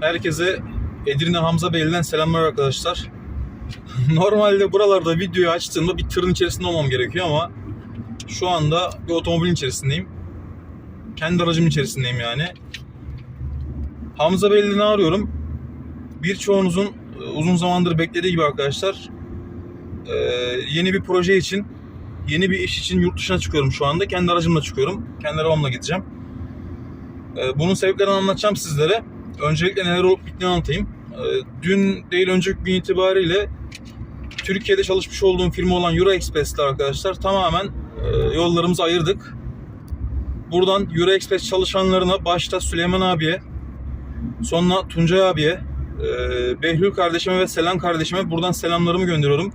Herkese Edirne Hamza Beyli'den selamlar arkadaşlar. Normalde buralarda videoyu açtığımda bir tırın içerisinde olmam gerekiyor ama şu anda bir otomobilin içerisindeyim. Kendi aracımın içerisindeyim yani. Hamza Beyli'ni arıyorum. Birçoğunuzun e, uzun zamandır beklediği gibi arkadaşlar e, yeni bir proje için, yeni bir iş için yurt dışına çıkıyorum şu anda. Kendi aracımla çıkıyorum. Kendi arabamla gideceğim. E, Bunun sebeplerini anlatacağım sizlere. Öncelikle neler olup bittiğini anlatayım. E, Dün değil önceki gün itibariyle Türkiye'de çalışmış olduğum firma olan Euro Express'le arkadaşlar tamamen e, yollarımızı ayırdık. Buradan Euro Express çalışanlarına başta Süleyman abiye, sonra Tuncay abiye, e, Behlül kardeşime ve Selam kardeşime buradan selamlarımı gönderiyorum.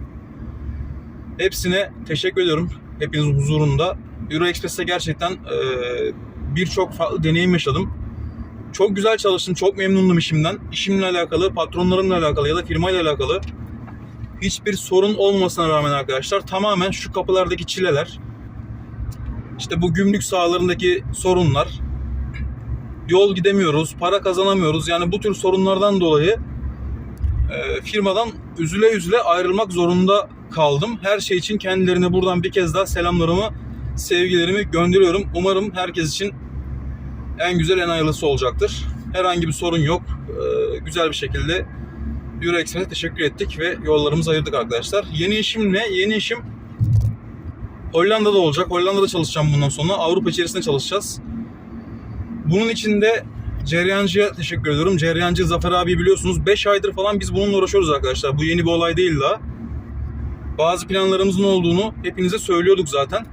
Hepsine teşekkür ediyorum. Hepinizin huzurunda. Euro Express'te gerçekten e, birçok farklı deneyim yaşadım. Çok güzel çalıştım, çok memnundum işimden. İşimle alakalı, patronlarımla alakalı ya da firmayla alakalı hiçbir sorun olmasına rağmen arkadaşlar tamamen şu kapılardaki çileler, işte bu gümrük sahalarındaki sorunlar, yol gidemiyoruz, para kazanamıyoruz. Yani bu tür sorunlardan dolayı e, firmadan üzüle üzüle ayrılmak zorunda kaldım. Her şey için kendilerine buradan bir kez daha selamlarımı, sevgilerimi gönderiyorum. Umarım herkes için en güzel, en hayırlısı olacaktır. Herhangi bir sorun yok. E, güzel bir şekilde Euro Express'e teşekkür ettik ve yollarımızı ayırdık arkadaşlar. Yeni işim ne? Yeni işim Hollanda'da olacak. Hollanda'da çalışacağım bundan sonra. Avrupa içerisinde çalışacağız. Bunun için de Ceryancı'ya teşekkür ediyorum. Ceryancı Zafer abi biliyorsunuz 5 aydır falan biz bununla uğraşıyoruz arkadaşlar. Bu yeni bir olay değil daha. Bazı planlarımızın olduğunu hepinize söylüyorduk zaten.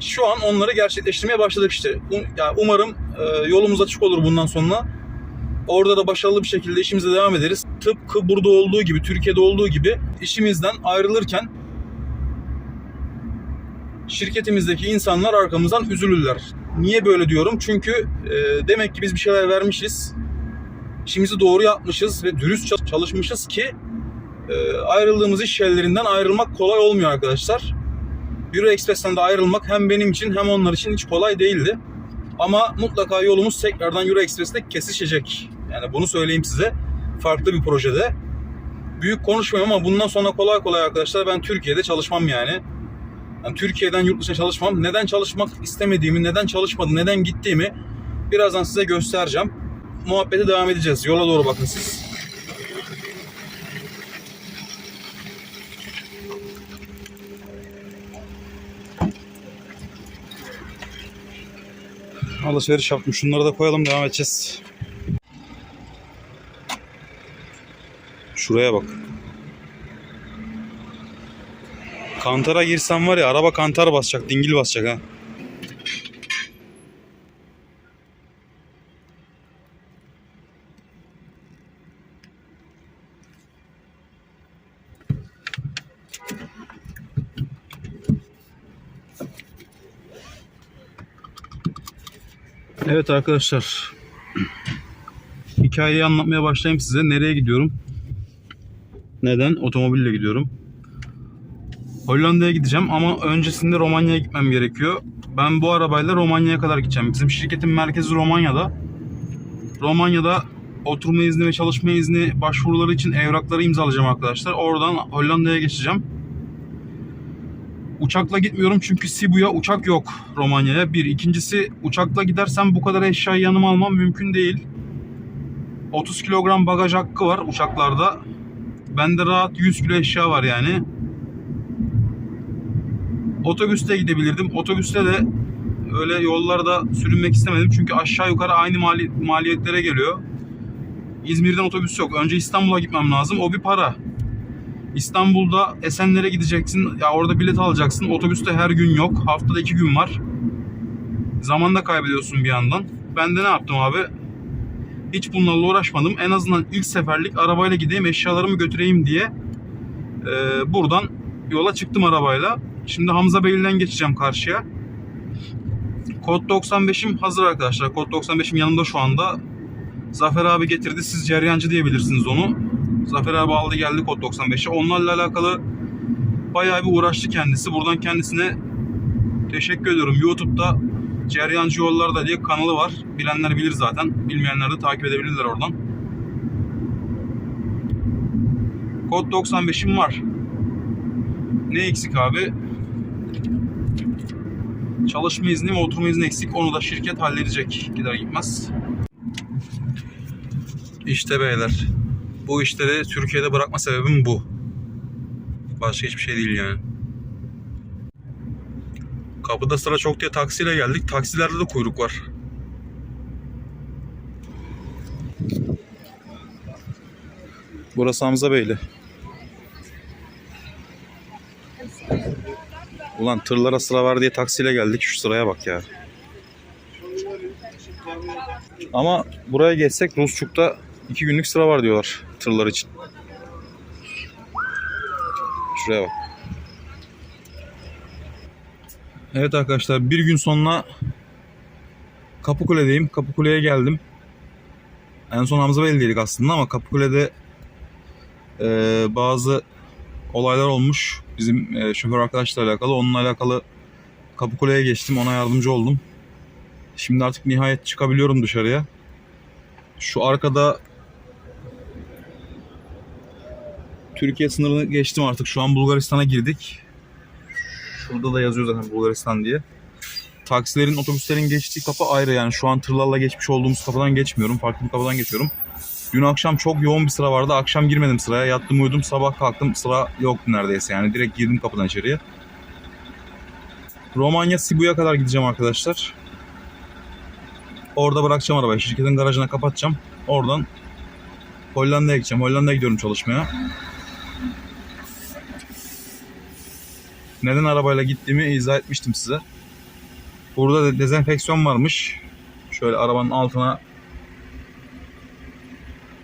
Şu an onları gerçekleştirmeye başladık işte. Um- yani umarım e, yolumuz açık olur bundan sonra. Orada da başarılı bir şekilde işimize devam ederiz. Tıpkı burada olduğu gibi, Türkiye'de olduğu gibi işimizden ayrılırken şirketimizdeki insanlar arkamızdan üzülürler. Niye böyle diyorum? Çünkü e, demek ki biz bir şeyler vermişiz. İşimizi doğru yapmışız ve dürüst çal- çalışmışız ki e, ayrıldığımız iş yerlerinden ayrılmak kolay olmuyor arkadaşlar. Euro Express'ten de ayrılmak hem benim için hem onlar için hiç kolay değildi. Ama mutlaka yolumuz tekrardan Euro Express'te kesişecek. Yani bunu söyleyeyim size. Farklı bir projede. Büyük konuşmuyorum ama bundan sonra kolay kolay arkadaşlar ben Türkiye'de çalışmam yani. Yani Türkiye'den yurt dışına çalışmam. Neden çalışmak istemediğimi, neden çalışmadım, neden gittiğimi birazdan size göstereceğim. Muhabbete devam edeceğiz. Yola doğru bakın siz. Alışveriş yaptım. Şunları da koyalım devam edeceğiz. Şuraya bak. Kantara girsem var ya araba kantar basacak, dingil basacak ha. Evet arkadaşlar. Hikayeyi anlatmaya başlayayım size. Nereye gidiyorum? Neden? Otomobille gidiyorum. Hollanda'ya gideceğim ama öncesinde Romanya'ya gitmem gerekiyor. Ben bu arabayla Romanya'ya kadar gideceğim. Bizim şirketin merkezi Romanya'da. Romanya'da oturma izni ve çalışma izni başvuruları için evrakları imzalayacağım arkadaşlar. Oradan Hollanda'ya geçeceğim. Uçakla gitmiyorum çünkü Sibu'ya uçak yok Romanya'ya. Bir. ikincisi uçakla gidersem bu kadar eşyayı yanıma almam mümkün değil. 30 kilogram bagaj hakkı var uçaklarda. Bende rahat 100 kilo eşya var yani. Otobüste gidebilirdim. Otobüste de öyle yollarda sürünmek istemedim. Çünkü aşağı yukarı aynı mali- maliyetlere geliyor. İzmir'den otobüs yok. Önce İstanbul'a gitmem lazım. O bir para. İstanbul'da Esenler'e gideceksin. Ya orada bilet alacaksın. Otobüste her gün yok. Haftada iki gün var. Zaman da kaybediyorsun bir yandan. Ben de ne yaptım abi? Hiç bunlarla uğraşmadım. En azından ilk seferlik arabayla gideyim eşyalarımı götüreyim diye e, buradan yola çıktım arabayla. Şimdi Hamza Beyli'den geçeceğim karşıya. Kod 95'im hazır arkadaşlar. Kod 95'im yanımda şu anda. Zafer abi getirdi. Siz Ceryancı diyebilirsiniz onu. Zafer abi aldı geldi kod 95'e. Onlarla alakalı bayağı bir uğraştı kendisi. Buradan kendisine teşekkür ediyorum. YouTube'da Ceryancı Yollarda diye kanalı var. Bilenler bilir zaten. Bilmeyenler de takip edebilirler oradan. Kod 95'im var. Ne eksik abi? Çalışma izni ve oturma izni eksik. Onu da şirket halledecek gider gitmez. İşte beyler. Bu işleri Türkiye'de bırakma sebebim bu. Başka hiçbir şey değil yani. Kapıda sıra çok diye taksiyle geldik. Taksilerde de kuyruk var. Burası Hamza Beyli. Ulan tırlara sıra var diye taksiyle geldik. Şu sıraya bak ya. Ama buraya geçsek Rusçuk'ta iki günlük sıra var diyorlar tırlar için. Şuraya bak. Evet arkadaşlar bir gün sonra Kapıkule'deyim. Kapıkule'ye geldim. En son Hamza Beyli'deydik aslında ama Kapıkule'de e, bazı olaylar olmuş. Bizim e, şoför arkadaşla alakalı. Onunla alakalı Kapıkule'ye geçtim. Ona yardımcı oldum. Şimdi artık nihayet çıkabiliyorum dışarıya. Şu arkada Türkiye sınırını geçtim artık. Şu an Bulgaristan'a girdik. Şurada da yazıyor zaten Bulgaristan diye. Taksilerin, otobüslerin geçtiği kapı ayrı yani. Şu an tırlarla geçmiş olduğumuz kapıdan geçmiyorum. Farklı bir kapıdan geçiyorum. Dün akşam çok yoğun bir sıra vardı. Akşam girmedim sıraya. Yattım uyudum. Sabah kalktım. Sıra yoktu neredeyse yani. Direkt girdim kapıdan içeriye. Romanya Sibu'ya kadar gideceğim arkadaşlar. Orada bırakacağım arabayı. Şirketin garajına kapatacağım. Oradan Hollanda'ya gideceğim. Hollanda'ya gidiyorum çalışmaya. Neden arabayla gittiğimi izah etmiştim size. Burada de dezenfeksiyon varmış. Şöyle arabanın altına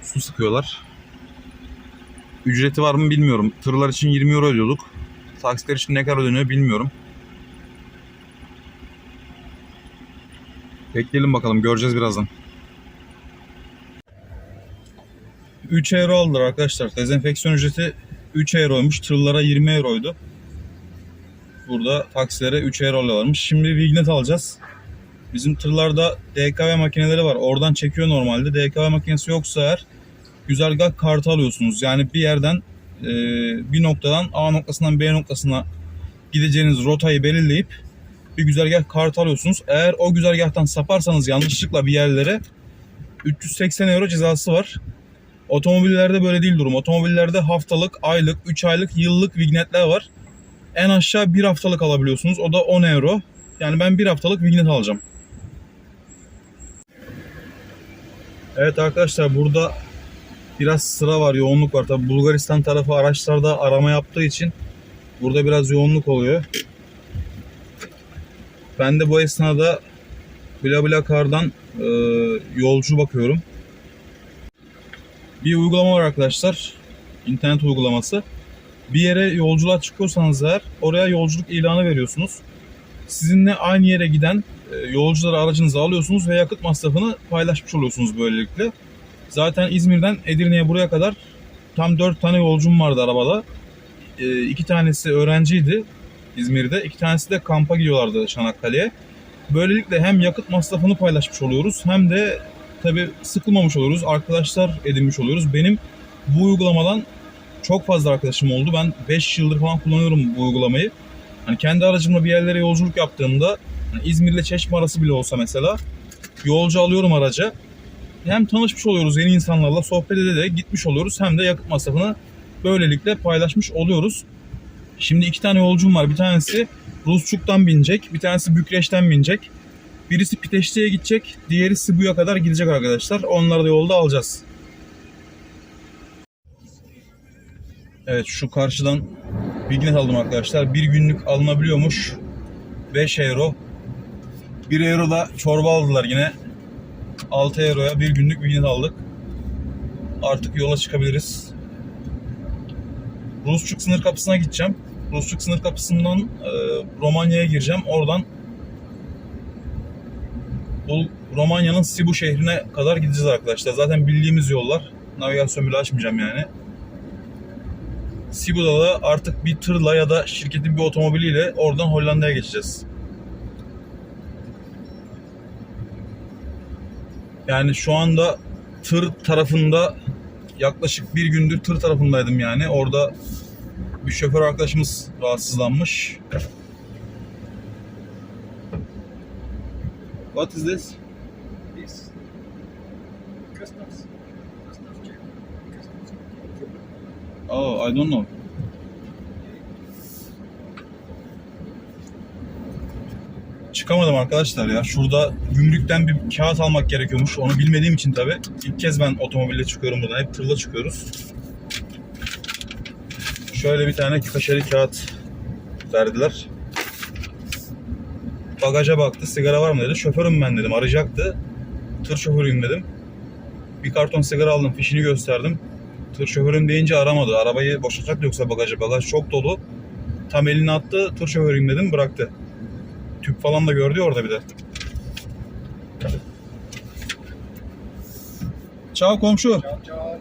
su sıkıyorlar. Ücreti var mı bilmiyorum. Tırlar için 20 euro ödüyorduk. Taksiler için ne kadar ödeniyor bilmiyorum. Bekleyelim bakalım göreceğiz birazdan. 3 euro aldılar arkadaşlar. Dezenfeksiyon ücreti 3 euroymuş. Tırlara 20 euroydu. Burada taksilere 3 euro alıyorlarmış. Şimdi Vignet alacağız. Bizim tırlarda DKV makineleri var. Oradan çekiyor normalde. DKV makinesi yoksa eğer güzergah kartı alıyorsunuz. Yani bir yerden e, bir noktadan A noktasından B noktasına gideceğiniz rotayı belirleyip bir güzergah kartı alıyorsunuz. Eğer o güzergahtan saparsanız yanlışlıkla bir yerlere 380 euro cezası var. Otomobillerde böyle değil durum. Otomobillerde haftalık, aylık, 3 aylık, yıllık vignetler var. En aşağı bir haftalık alabiliyorsunuz. O da 10 euro. Yani ben bir haftalık vignet alacağım. Evet arkadaşlar burada biraz sıra var, yoğunluk var. Tabi Bulgaristan tarafı araçlarda arama yaptığı için burada biraz yoğunluk oluyor. Ben de bu esnada BlaBlaCar'dan e, yolcu bakıyorum. Bir uygulama var arkadaşlar. İnternet uygulaması. Bir yere yolculuğa çıkıyorsanız eğer oraya yolculuk ilanı veriyorsunuz. Sizinle aynı yere giden e, yolcuları aracınıza alıyorsunuz ve yakıt masrafını paylaşmış oluyorsunuz böylelikle. Zaten İzmir'den Edirne'ye buraya kadar tam 4 tane yolcum vardı arabada. E, iki tanesi öğrenciydi İzmir'de. iki tanesi de kampa gidiyorlardı Çanakkale'ye. Böylelikle hem yakıt masrafını paylaşmış oluyoruz hem de tabi sıkılmamış oluyoruz. Arkadaşlar edinmiş oluyoruz. Benim bu uygulamadan çok fazla arkadaşım oldu. Ben 5 yıldır falan kullanıyorum bu uygulamayı. Hani kendi aracımla bir yerlere yolculuk yaptığımda hani İzmir'le Çeşme arası bile olsa mesela yolcu alıyorum araca. Hem tanışmış oluyoruz yeni insanlarla sohbet ede de gitmiş oluyoruz hem de yakıt masrafını böylelikle paylaşmış oluyoruz. Şimdi iki tane yolcum var. Bir tanesi Rusçuk'tan binecek. Bir tanesi Bükreş'ten binecek. Birisi Piteşte'ye gidecek. Diğeri Sibu'ya kadar gidecek arkadaşlar. Onları da yolda alacağız. Evet şu karşıdan bilginet aldım arkadaşlar. Bir günlük alınabiliyormuş. 5 euro. 1 euro da çorba aldılar yine. 6 euroya bir günlük bilginet aldık. Artık yola çıkabiliriz. Rusçuk sınır kapısına gideceğim. Rusçuk sınır kapısından e, Romanya'ya gireceğim. Oradan bu Romanya'nın Sibu şehrine kadar gideceğiz arkadaşlar. Zaten bildiğimiz yollar. Navigasyon bile açmayacağım yani. Sibu'da da artık bir tırla ya da şirketin bir otomobiliyle oradan Hollanda'ya geçeceğiz. Yani şu anda tır tarafında yaklaşık bir gündür tır tarafındaydım yani. Orada bir şoför arkadaşımız rahatsızlanmış. What is this? This customs Oh, I don't know. Çıkamadım arkadaşlar ya. Şurada gümrükten bir kağıt almak gerekiyormuş. Onu bilmediğim için tabi. İlk kez ben otomobille çıkıyorum buradan. Hep tırla çıkıyoruz. Şöyle bir tane kaşeli kağıt verdiler. Bagaja baktı. Sigara var mı dedi. Şoförüm ben dedim. Arayacaktı. Tır şoförüyüm dedim. Bir karton sigara aldım. Fişini gösterdim. Tır şoförüm deyince aramadı. Arabayı boşaltacak yoksa bagajı. Bagaj çok dolu. Tam elini attı. Tır şoförüyüm dedim. Bıraktı. Tüp falan da gördü orada bir de. Çao komşu. Ciao, ciao.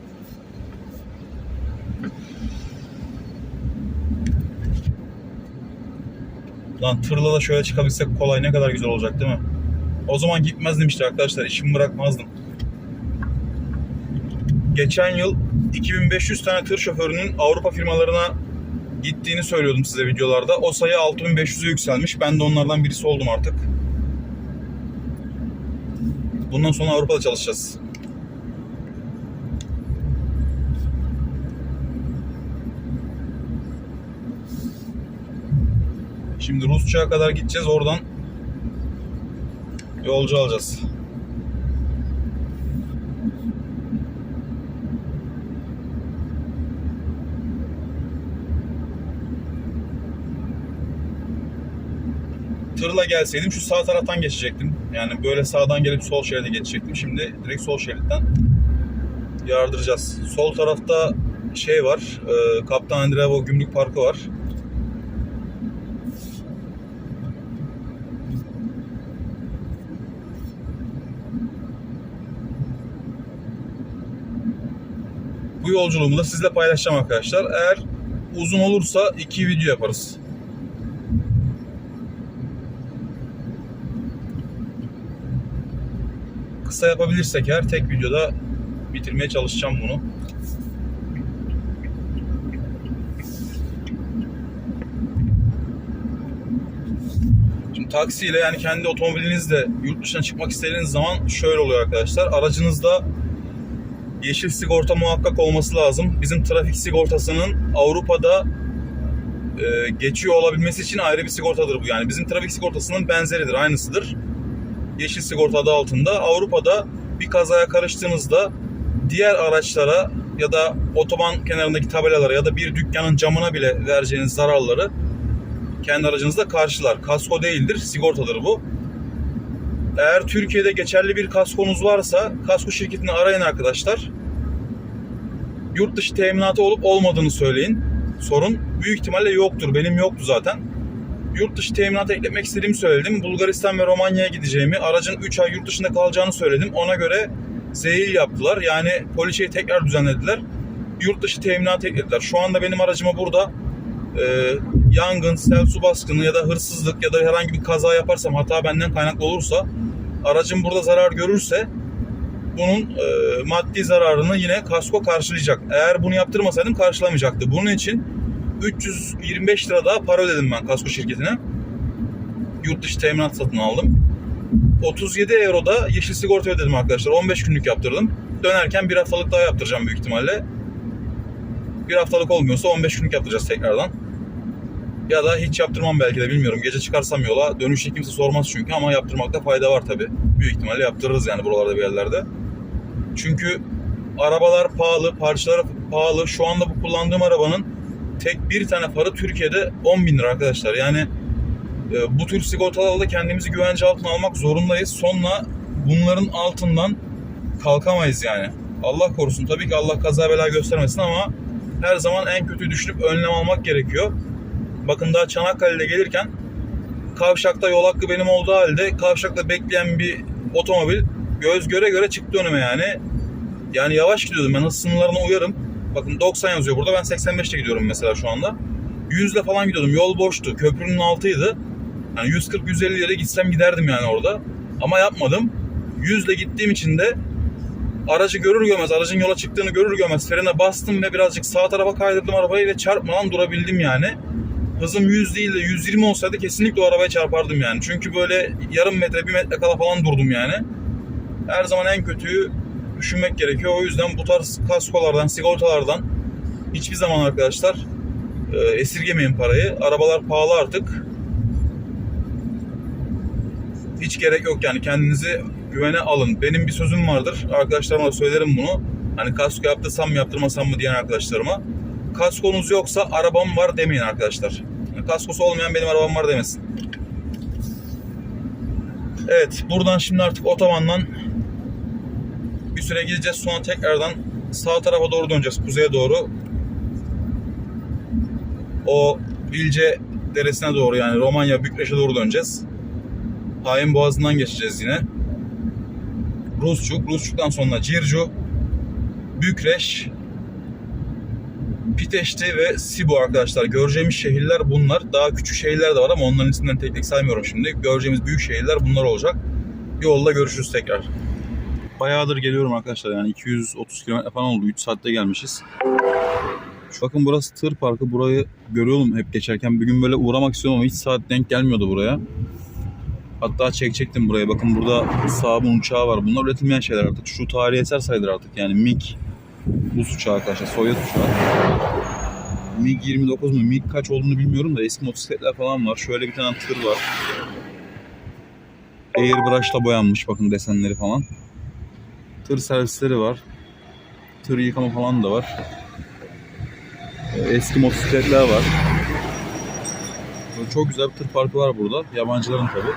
Lan tırla da şöyle çıkabilsek kolay ne kadar güzel olacak değil mi? O zaman gitmezdim işte arkadaşlar. işimi bırakmazdım. Geçen yıl 2500 tane tır şoförünün Avrupa firmalarına gittiğini söylüyordum size videolarda. O sayı 6500'e yükselmiş. Ben de onlardan birisi oldum artık. Bundan sonra Avrupa'da çalışacağız. Şimdi Rusça'ya kadar gideceğiz. Oradan yolcu alacağız. Tırla gelseydim şu sağ taraftan geçecektim. Yani böyle sağdan gelip sol şeride geçecektim. Şimdi direkt sol şeritten yardıracağız. Sol tarafta şey var. E, Kaptan Andreevo Gümrük Parkı var. Bu yolculuğumu da sizle paylaşacağım arkadaşlar. Eğer uzun olursa iki video yaparız. Kısa yapabilirsek eğer tek videoda bitirmeye çalışacağım bunu. Şimdi taksiyle yani kendi otomobilinizle yurt dışına çıkmak istediğiniz zaman şöyle oluyor arkadaşlar. Aracınızda yeşil sigorta muhakkak olması lazım. Bizim trafik sigortasının Avrupa'da e, geçiyor olabilmesi için ayrı bir sigortadır bu. Yani bizim trafik sigortasının benzeridir, aynısıdır. Yeşil sigorta adı altında. Avrupa'da bir kazaya karıştığınızda diğer araçlara ya da otoban kenarındaki tabelalara ya da bir dükkanın camına bile vereceğiniz zararları kendi aracınızda karşılar. Kasko değildir, sigortadır bu. Eğer Türkiye'de geçerli bir kaskonuz varsa kasko şirketini arayın arkadaşlar. Yurt dışı teminatı olup olmadığını söyleyin. Sorun büyük ihtimalle yoktur. Benim yoktu zaten. Yurt dışı teminatı ekletmek istediğimi söyledim. Bulgaristan ve Romanya'ya gideceğimi, aracın 3 ay yurt dışında kalacağını söyledim. Ona göre zehir yaptılar. Yani poliçeyi tekrar düzenlediler. Yurt dışı teminatı eklediler. Şu anda benim aracıma burada e, yangın, sel su baskını ya da hırsızlık ya da herhangi bir kaza yaparsam hata benden kaynaklı olursa aracım burada zarar görürse bunun e, maddi zararını yine kasko karşılayacak. Eğer bunu yaptırmasaydım karşılamayacaktı. Bunun için 325 lira daha para ödedim ben kasko şirketine. Yurt dışı teminat satın aldım. 37 euro da yeşil sigorta ödedim arkadaşlar. 15 günlük yaptırdım. Dönerken bir haftalık daha yaptıracağım büyük ihtimalle. Bir haftalık olmuyorsa 15 günlük yaptıracağız tekrardan. Ya da hiç yaptırmam belki de bilmiyorum. Gece çıkarsam yola dönüşte kimse sormaz çünkü ama yaptırmakta fayda var tabi. Büyük ihtimalle yaptırırız yani buralarda bir yerlerde. Çünkü arabalar pahalı, parçaları pahalı. Şu anda bu kullandığım arabanın tek bir tane farı Türkiye'de 10 bin lira arkadaşlar. Yani e, bu tür sigortalarla kendimizi güvence altına almak zorundayız. Sonra bunların altından kalkamayız yani. Allah korusun. Tabii ki Allah kaza bela göstermesin ama her zaman en kötüyü düşünüp önlem almak gerekiyor. Bakın daha Çanakkale'de gelirken kavşakta yol hakkı benim olduğu halde kavşakta bekleyen bir otomobil göz göre göre çıktı önüme yani. Yani yavaş gidiyordum ben hız sınırlarına uyarım. Bakın 90 yazıyor burada ben 85'te gidiyorum mesela şu anda. 100 ile falan gidiyordum yol boştu köprünün altıydı. Yani 140-150 ile gitsem giderdim yani orada. Ama yapmadım. 100 ile gittiğim için de Aracı görür görmez, aracın yola çıktığını görür görmez frene bastım ve birazcık sağ tarafa kaydırdım arabayı ve çarpmadan durabildim yani. Hızım 100 değil de 120 olsaydı kesinlikle o arabaya çarpardım yani. Çünkü böyle yarım metre, bir metre kala falan durdum yani. Her zaman en kötüyü düşünmek gerekiyor. O yüzden bu tarz kaskolardan, sigortalardan hiçbir zaman arkadaşlar e, esirgemeyin parayı. Arabalar pahalı artık. Hiç gerek yok yani kendinizi güvene alın. Benim bir sözüm vardır. Arkadaşlarıma da söylerim bunu. Hani kasko yaptırsam mı yaptırmasam mı diyen arkadaşlarıma. Kaskonuz yoksa arabam var demeyin arkadaşlar. Kaskosu olmayan benim arabam var demesin. Evet buradan şimdi artık otobandan bir süre gideceğiz. Sonra tekrardan sağ tarafa doğru döneceğiz. Kuzeye doğru. O Bilce deresine doğru yani Romanya Bükreş'e doğru döneceğiz. Hain Boğazı'ndan geçeceğiz yine. Rusçuk, Rusçuk'tan sonra Circu, Bükreş, Piteşti ve Sibu arkadaşlar. Göreceğimiz şehirler bunlar. Daha küçük şehirler de var ama onların isimlerini tek tek saymıyorum şimdi. Göreceğimiz büyük şehirler bunlar olacak. Yolda görüşürüz tekrar. Bayağıdır geliyorum arkadaşlar yani 230 km falan oldu. 3 saatte gelmişiz. Bakın burası tır parkı. Burayı görüyorum hep geçerken. Bir gün böyle uğramak istiyorum ama hiç saat denk gelmiyordu buraya. Hatta çekecektim buraya. Bakın burada Saab'ın uçağı var. Bunlar üretilmeyen şeyler artık. Şu tarihi eser sayılır artık. Yani MiG Rus uçağı arkadaşlar. Sovyet uçağı. MiG 29 mu? MiG kaç olduğunu bilmiyorum da eski motosikletler falan var. Şöyle bir tane tır var. Airbrush'la boyanmış bakın desenleri falan. Tır servisleri var. Tır yıkama falan da var. Ee, Eski motosikletler var. Çok güzel bir tır parkı var burada. Yabancıların tabi.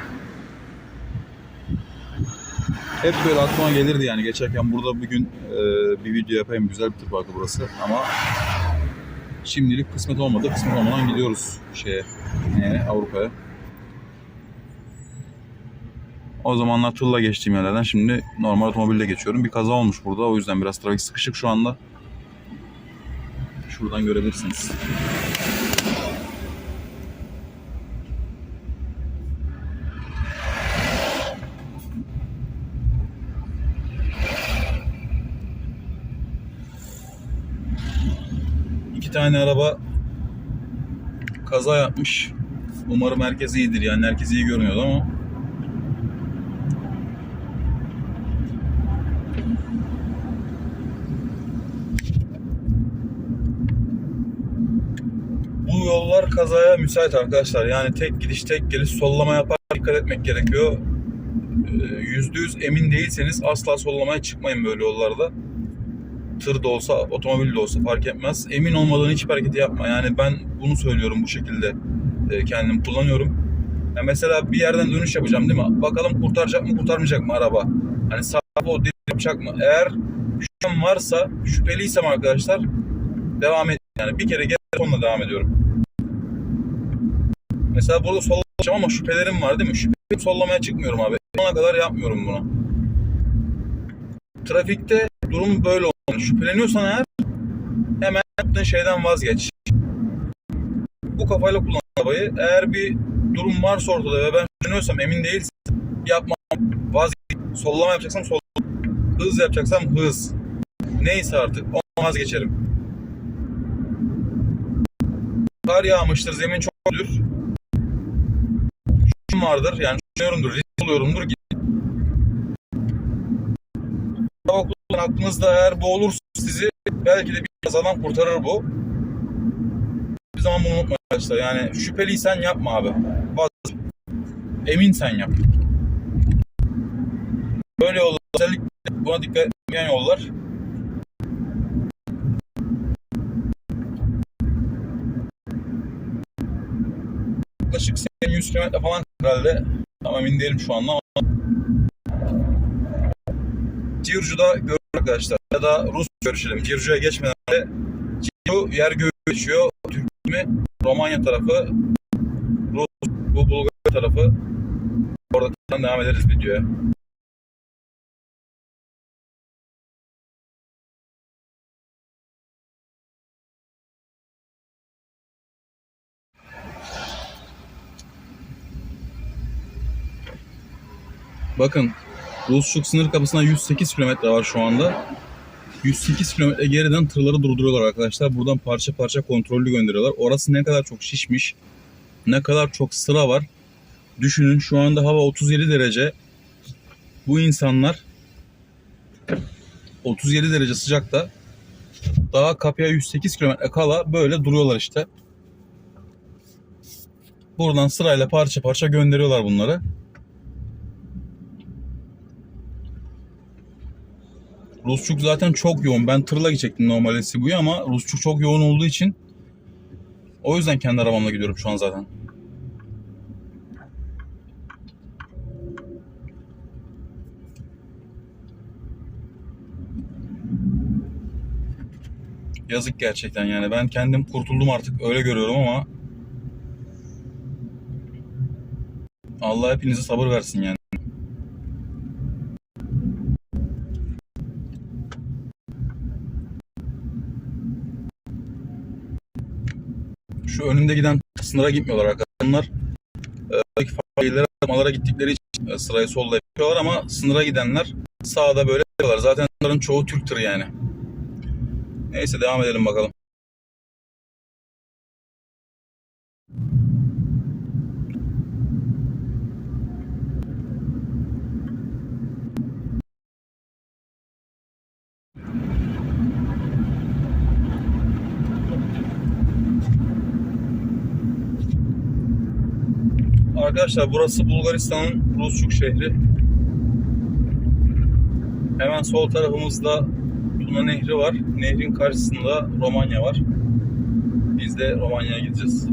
Hep böyle aklıma gelirdi yani geçerken burada bir gün e, bir video yapayım. Güzel bir tır parkı burası ama şimdilik kısmet olmadı. Kısmet olmadan gidiyoruz şeye, Avrupa'ya. O zamanlar tırla geçtiğim yerlerden şimdi normal otomobille geçiyorum. Bir kaza olmuş burada. O yüzden biraz trafik sıkışık şu anda. Şuradan görebilirsiniz. İki tane araba kaza yapmış. Umarım herkes iyidir yani herkes iyi görünüyordu ama Bu yollar kazaya müsait arkadaşlar. Yani tek gidiş tek geliş sollama yapar dikkat etmek gerekiyor. Ee, Yüzde yüz emin değilseniz asla sollamaya çıkmayın böyle yollarda. Tır da olsa, otomobil de olsa fark etmez. Emin olmadığın hiçbir hareketi yapma. Yani ben bunu söylüyorum bu şekilde e, kendim kullanıyorum. Ya mesela bir yerden dönüş yapacağım değil mi? Bakalım kurtaracak mı kurtarmayacak mı araba? Hani sağ o yapacak mı? Eğer şüphem varsa, şüpheliysem arkadaşlar devam et. Yani bir kere geri sonra devam ediyorum. Mesela burada sollayacağım ama şüphelerim var değil mi? Şüpheli sollamaya çıkmıyorum abi. Ona kadar yapmıyorum bunu. Trafikte durum böyle olmalı. Şüpheleniyorsan eğer hemen yaptığın şeyden vazgeç. Bu kafayla kullan arabayı. Eğer bir durum varsa ortada ve ben şüpheleniyorsam emin değilsem yapmam. Vazgeç. Sollama yapacaksam sollama. Hız yapacaksam hız. Neyse artık ondan vazgeçerim. Kar yağmıştır, zemin çok kötüdür. Vardır, yani düşünüyorumdur, risk oluyorumdur. Hava kullan aklınızda eğer bu olursa sizi belki de bir kazadan kurtarır bu. Bir zaman bunu unutmayın arkadaşlar. Yani şüpheliysen yapma abi. Vazgeç. Eminsen yap. Böyle yollar özellikle buna dikkat etmeyen yollar yaklaşık 100 km falan herhalde. Tam emin değilim şu anda ama Circu'da görür arkadaşlar. Ya da Rus görüşelim. Circu'ya geçmeden de Circu yer göğü geçiyor. Türkme Romanya tarafı Rus, bu Bulgar tarafı. Orada devam ederiz videoya. Bakın Rusçuk sınır kapısına 108 kilometre var şu anda. 108 kilometre geriden tırları durduruyorlar arkadaşlar. Buradan parça parça kontrollü gönderiyorlar. Orası ne kadar çok şişmiş, ne kadar çok sıra var. Düşünün şu anda hava 37 derece. Bu insanlar 37 derece sıcakta daha kapıya 108 kilometre kala böyle duruyorlar işte. Buradan sırayla parça parça gönderiyorlar bunları. Rusçuk zaten çok yoğun. Ben tırla gidecektim normalde Sibu'ya ama Rusçuk çok yoğun olduğu için o yüzden kendi arabamla gidiyorum şu an zaten. Yazık gerçekten yani. Ben kendim kurtuldum artık öyle görüyorum ama Allah hepinize sabır versin yani. Şu önümde giden sınıra gitmiyorlar arkadaşlar. Bunlar e, failleri atmalara gittikleri için e, sırayı solda yapıyorlar ama sınıra gidenler sağda böyle yapıyorlar. Zaten onların çoğu Türktür yani. Neyse devam edelim bakalım. Arkadaşlar burası Bulgaristan'ın Rusçuk şehri. Hemen sol tarafımızda Tuna Nehri var. Nehrin karşısında Romanya var. Biz de Romanya'ya gideceğiz.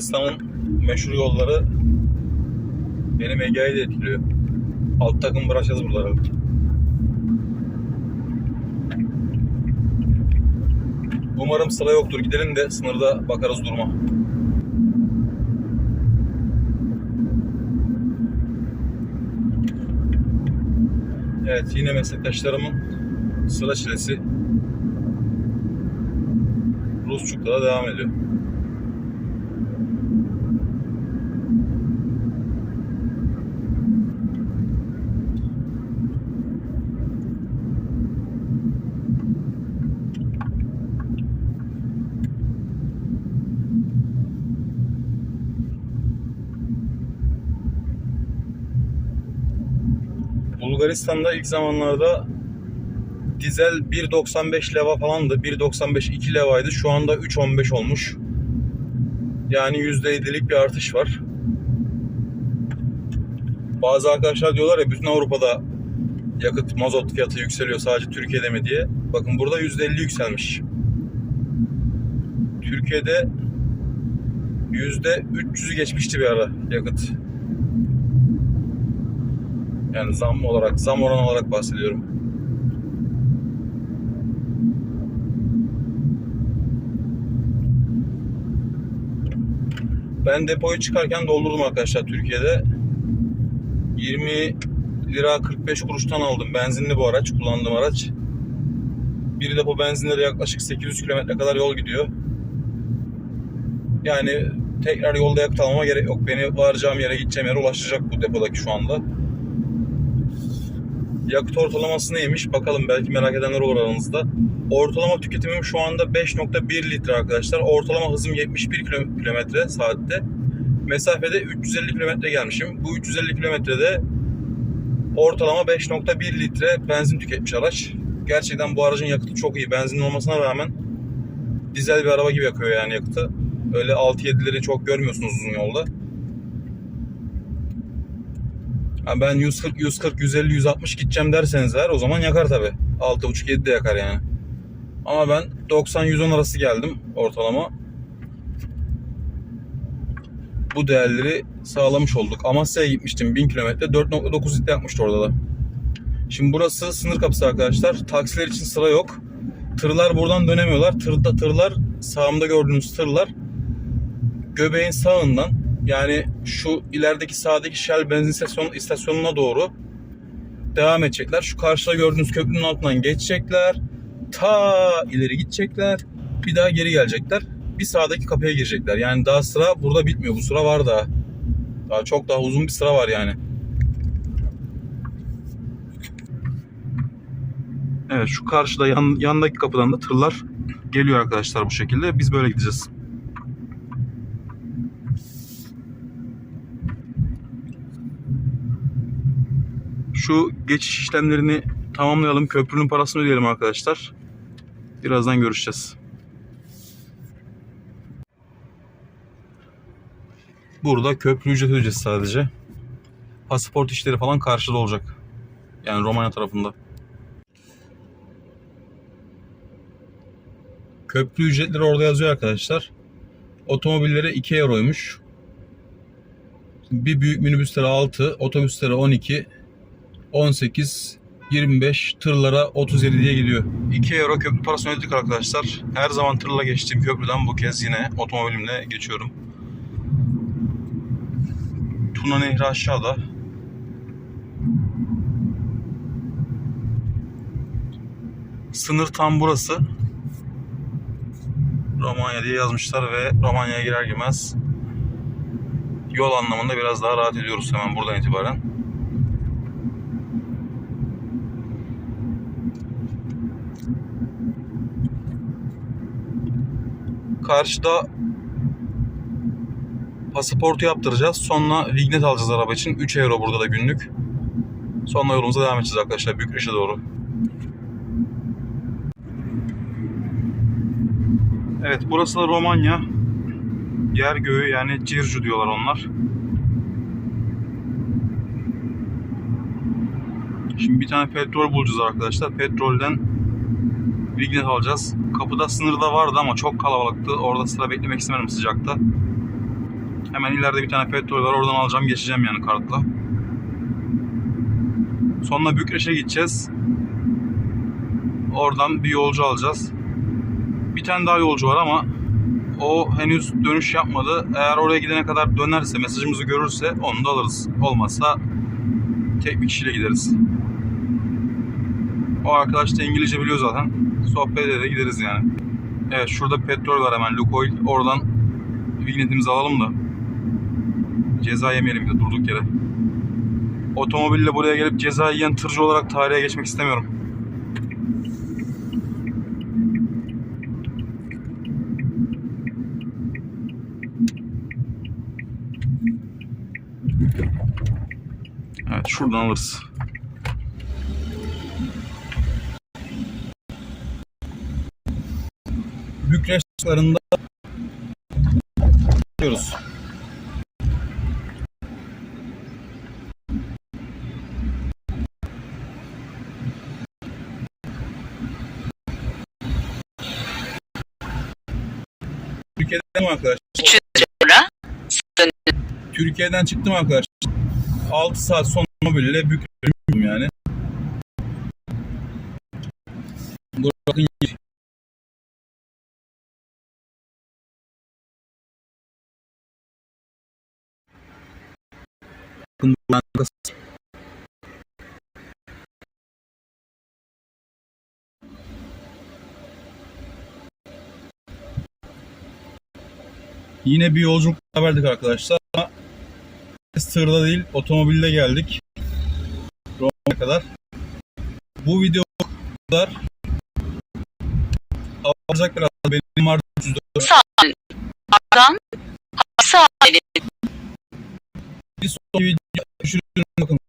Bulgaristan'ın meşhur yolları benim Ege'yi de etkiliyor. Alt takım bırakacağız buraları. Umarım sıra yoktur. Gidelim de sınırda bakarız duruma. Evet yine meslektaşlarımın sıra çilesi Rusçuk'ta da devam ediyor. Bulgaristan'da ilk zamanlarda dizel 1.95 leva falandı. 1.95 2 levaydı. Şu anda 3.15 olmuş. Yani %7'lik bir artış var. Bazı arkadaşlar diyorlar ya bütün Avrupa'da yakıt mazot fiyatı yükseliyor sadece Türkiye'de mi diye. Bakın burada %50 yükselmiş. Türkiye'de %300'ü geçmişti bir ara yakıt. Yani zam olarak, zam oranı olarak bahsediyorum. Ben depoyu çıkarken doldurdum arkadaşlar Türkiye'de. 20 lira 45 kuruştan aldım. Benzinli bu araç, kullandığım araç. Bir depo benzinleri yaklaşık 800 kilometre kadar yol gidiyor. Yani tekrar yolda yakıt almama gerek yok. Beni varacağım yere, gideceğim yere ulaşacak bu depodaki şu anda. Yakıt ortalaması neymiş? Bakalım belki merak edenler olur aranızda. Ortalama tüketimim şu anda 5.1 litre arkadaşlar. Ortalama hızım 71 kilo- kilometre saatte. Mesafede 350 kilometre gelmişim. Bu 350 kilometrede ortalama 5.1 litre benzin tüketmiş araç. Gerçekten bu aracın yakıtı çok iyi. Benzin olmasına rağmen dizel bir araba gibi yakıyor yani yakıtı. Öyle 6-7'leri çok görmüyorsunuz uzun yolda. Ben 140, 140, 150, 160 gideceğim derseniz eğer o zaman yakar tabi. 6.5-7 de yakar yani. Ama ben 90-110 arası geldim ortalama. Bu değerleri sağlamış olduk. Amasya'ya gitmiştim 1000 kilometre 4.9 litre yakmıştı orada da. Şimdi burası sınır kapısı arkadaşlar. Taksiler için sıra yok. tırlar buradan dönemiyorlar. Tırda tırlar sağımda gördüğünüz tırlar göbeğin sağından yani şu ilerideki sağdaki Shell benzin istasyon, istasyonuna doğru devam edecekler. Şu karşıda gördüğünüz köprünün altından geçecekler. Ta ileri gidecekler. Bir daha geri gelecekler. Bir sağdaki kapıya girecekler. Yani daha sıra burada bitmiyor. Bu sıra var daha. Daha çok daha uzun bir sıra var yani. Evet şu karşıda yan, yandaki kapıdan da tırlar geliyor arkadaşlar bu şekilde. Biz böyle gideceğiz. Şu geçiş işlemlerini tamamlayalım. Köprünün parasını ödeyelim arkadaşlar. Birazdan görüşeceğiz. Burada köprü ücreti ödeyeceğiz sadece. Pasaport işleri falan karşıda olacak. Yani Romanya tarafında. Köprü ücretleri orada yazıyor arkadaşlar. Otomobillere 2 euroymuş. Bir büyük minibüslere 6, otobüslere 12, 18, 25, tırlara 37 diye gidiyor. 2 euro köprü parasını ödedik arkadaşlar. Her zaman tırla geçtiğim köprüden bu kez yine otomobilimle geçiyorum. Tuna Nehri aşağıda. Sınır tam burası. Romanya diye yazmışlar ve Romanya'ya girer girmez yol anlamında biraz daha rahat ediyoruz hemen buradan itibaren. Karşıda pasaportu yaptıracağız. Sonra vignet alacağız araba için. 3 euro burada da günlük. Sonra yolumuza devam edeceğiz arkadaşlar Bükreş'e doğru. Evet burası da Romanya. Yer göğü yani Circu diyorlar onlar. Şimdi bir tane petrol bulacağız arkadaşlar. Petrolden Vignet alacağız. Kapıda sınırda vardı ama çok kalabalıktı. Orada sıra beklemek istemedim sıcakta. Hemen ileride bir tane petrol var. Oradan alacağım geçeceğim yani kartla. Sonra Bükreş'e gideceğiz. Oradan bir yolcu alacağız. Bir tane daha yolcu var ama o henüz dönüş yapmadı. Eğer oraya gidene kadar dönerse, mesajımızı görürse onu da alırız. Olmazsa tek bir kişiyle gideriz. O arkadaş da İngilizce biliyor zaten. Sohbet ederek gideriz yani. Evet şurada petrol var hemen Lukoil. Oradan vignetimizi alalım da ceza yemeyelim bir de durduk yere. Otomobille buraya gelip ceza yiyen tırcı olarak tarihe geçmek istemiyorum. Evet şuradan alırız. Sıralarında diyoruz. Türkiye'den mi arkadaşlar? 300 lira. Türkiye'den çıktım arkadaşlar. 6 saat sonra mobille Bükreş'im yani. Bakın Buradan Yine bir yolculuk verdik arkadaşlar ama tırda değil otomobilde geldik. Roma'ya kadar. Bu video kadar. Alacak biraz benim var 304 Sağ Ardan sağ bir sonraki video görüşürüz bakın.